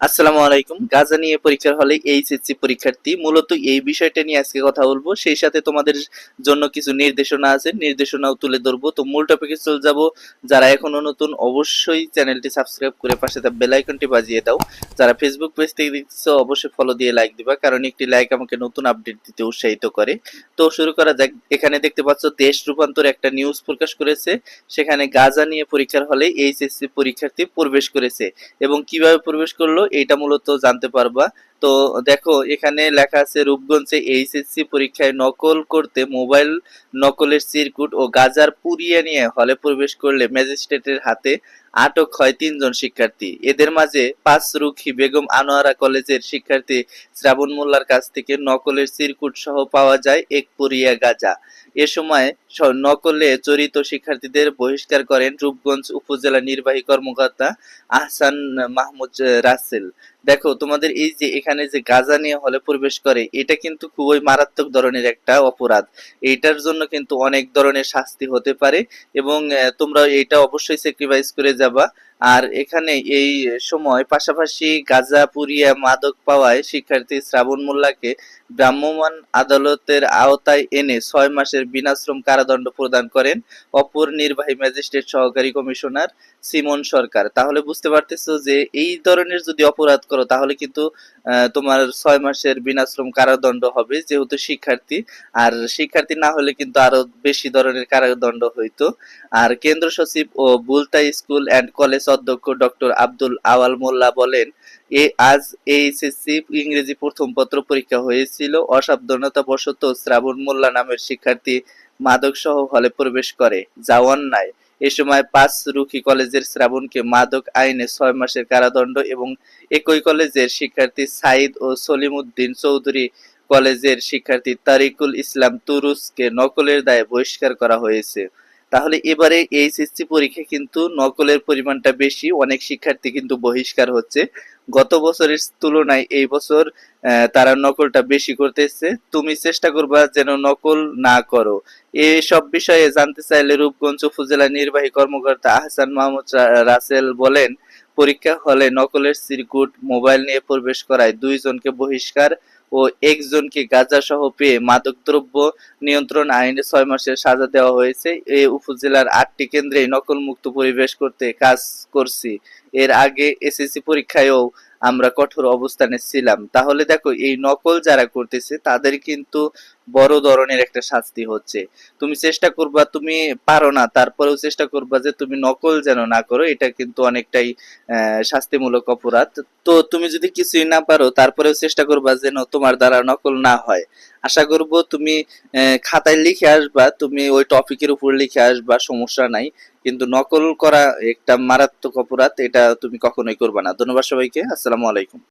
আসসালামু আলাইকুম। গাজা নিয়ে পরীক্ষার হলে এইচএসসি পরীক্ষার্থী, মূলত এই বিষয়টা নিয়ে আজকে কথা বলব। সেই সাথে তোমাদের জন্য কিছু নির্দেশনা আছে, নির্দেশনাও তুলে ধরবো। তো মূল টপিকে চলে যাব। যারা এখনও নতুন, অবশ্যই চ্যানেলটি সাবস্ক্রাইব করে পাশে তার বেল আইকনটি বাজিয়ে দাও। যারা ফেসবুক পেজ থেকে দেখতেছো অবশ্যই ফলো দিয়ে লাইক দিবা, কারণ একটি লাইক আমাকে নতুন আপডেট দিতে উৎসাহিত করে। তো শুরু করা যাক। এখানে দেখতে পাচ্ছ, দেশ রূপান্তর একটা নিউজ প্রকাশ করেছে। সেখানে গাজা নিয়ে পরীক্ষার হলে এইচএসসি পরীক্ষার্থী প্রবেশ করেছে এবং কীভাবে প্রবেশ করল? এটা মূলত জানতে পারবা। তো দেখো, এখানে লেখা আছে, রূপগঞ্জে এইচএসসি পরীক্ষায় নকল করতে মোবাইল নকলের সিরকুট ও গাজার পুরিয়া নিয়ে হলে প্রবেশ করলে ম্যাজিস্ট্রেটের হাতে আটক হয় তিনজন শিক্ষার্থী। এদের মাঝে পাঁচ রুখি বেগম আনোয়ারা কলেজের শিক্ষার্থী শ্রাবণ মোল্লার কাছ থেকে নকলের সিরকুট সহ পাওয়া যায় এক পুরিয়া গাজা। এ সময় নকলে জড়িত শিক্ষার্থীদের বহিষ্কার করেন রূপগঞ্জ উপজেলা নির্বাহী কর্মকর্তা আহসান মাহমুদ রাসেল। দেখো, তোমাদের এই যে এখানে যে গাঁজা নিয়ে হলে প্রবেশ করে, এটা কিন্তু খুবই মারাত্মক ধরনের একটা অপরাধ। এইটার জন্য কিন্তু অনেক ধরনের শাস্তি হতে পারে এবং তোমরা এটা অবশ্যই স্যাক্রিফাইস করে যাবা। আর এখানে এই সময় পাশাপাশি গাজা, পুরিয়া, মাদক পাওয়ায় শিক্ষার্থী শ্রাবণ মোল্লাকে ভ্রাম্যমাণ আদালতের আওতায় এনে ছয় মাসের বিনাশ্রম কারাদণ্ড প্রদান করেন অপর নির্বাহী ম্যাজিস্ট্রেট সহকারী কমিশনার সিমন সরকার। তাহলে বুঝতে পারতেছো যে এই ধরনের যদি অপরাধ করো, তাহলে কিন্তু তোমার ছয় মাসের বিনাশ্রম কারাদণ্ড হবে যেহেতু শিক্ষার্থী। আর শিক্ষার্থী না হলে কিন্তু আরও বেশি ধরনের কারাদণ্ড হইতো। আর কেন্দ্র সচিব ও বুলতাই স্কুল অ্যান্ড কলেজ অধ্যক্ষ ডক্টর আব্দুল আওয়াল মোল্লা বলেন, এ আজ এইচএসসি ইংরেজি প্রথম পত্র পরীক্ষা হয়েছিল। অসাবধানতা বশত শ্রাবণ মোল্লা নামের শিক্ষার্থী মাদক সহ হলে প্রবেশ করে। যা অন্যায়। এ সময় পাঁচ রুখি কলেজের শ্রাবণকে মাদক আইনে ছয় মাসের কারাদণ্ড এবং একই কলেজের শিক্ষার্থী সাইদ ও সলিমুদ্দিন চৌধুরী কলেজের শিক্ষার্থী তারিকুল ইসলাম তুরুসকে নকলের দায়ে বহিষ্কার করা হয়েছে। তাহলে এবারে এইচএসসি পরীক্ষা কিন্তু নকলের পরিমাণটা বেশি, অনেক শিক্ষার্থী কিন্তু বহিষ্কার হচ্ছে। গত বছরের তুলনায় এই বছর তারা নকলটা বেশি করতেছে। তুমি চেষ্টা করবা যেন নকল না করো। এসব বিষয়ে জানতে চাইলে রূপগঞ্জ উপজেলা নির্বাহী কর্মকর্তা আহসান মাহমুদ রাসেল বলেন, পরীক্ষা হলে নকলের সিরকুট মোবাইল নিয়ে প্রবেশ করায় দুইজনকে বহিষ্কার ও একজনকে গাঁজা সহ পেয়ে মাদকদ্রব্য নিয়ন্ত্রণ আইনে ছয় মাসের সাজা দেওয়া হয়েছে। এ উপজেলার আটটি কেন্দ্রে নকল মুক্ত পরিবেশ করতে কাজ করছি। এর আগে এসএসসি পরীক্ষায়ও আমরা কঠোর অবস্থানে ছিলাম। তাহলে দেখো, এই নকল যারা করতেছে, তাদের কিন্তু বড় ধরনের একটা শাস্তি হচ্ছে। তুমি চেষ্টা করবা, তুমি পারো না, তারপরেও চেষ্টা করবা যে তুমি নকল যেন না করো, এটা কিন্তু অনেকটাই শাস্তিমূলক অপরাধ। তো তুমি যদি কিছুই না পারো, তারপরেও চেষ্টা করবা যেন তোমার দ্বারা নকল না হয়। আশা করব তুমি খাতায় লিখে আসবা, তুমি ওই টপিকের উপর লিখে আসবা, সমস্যা নাই। কিন্তু নকল করা একটা মারাত্মক অপরাধ, এটা তুমি কখনোই করবা না। ধন্যবাদ সবাইকে, আসসালামু আলাইকুম।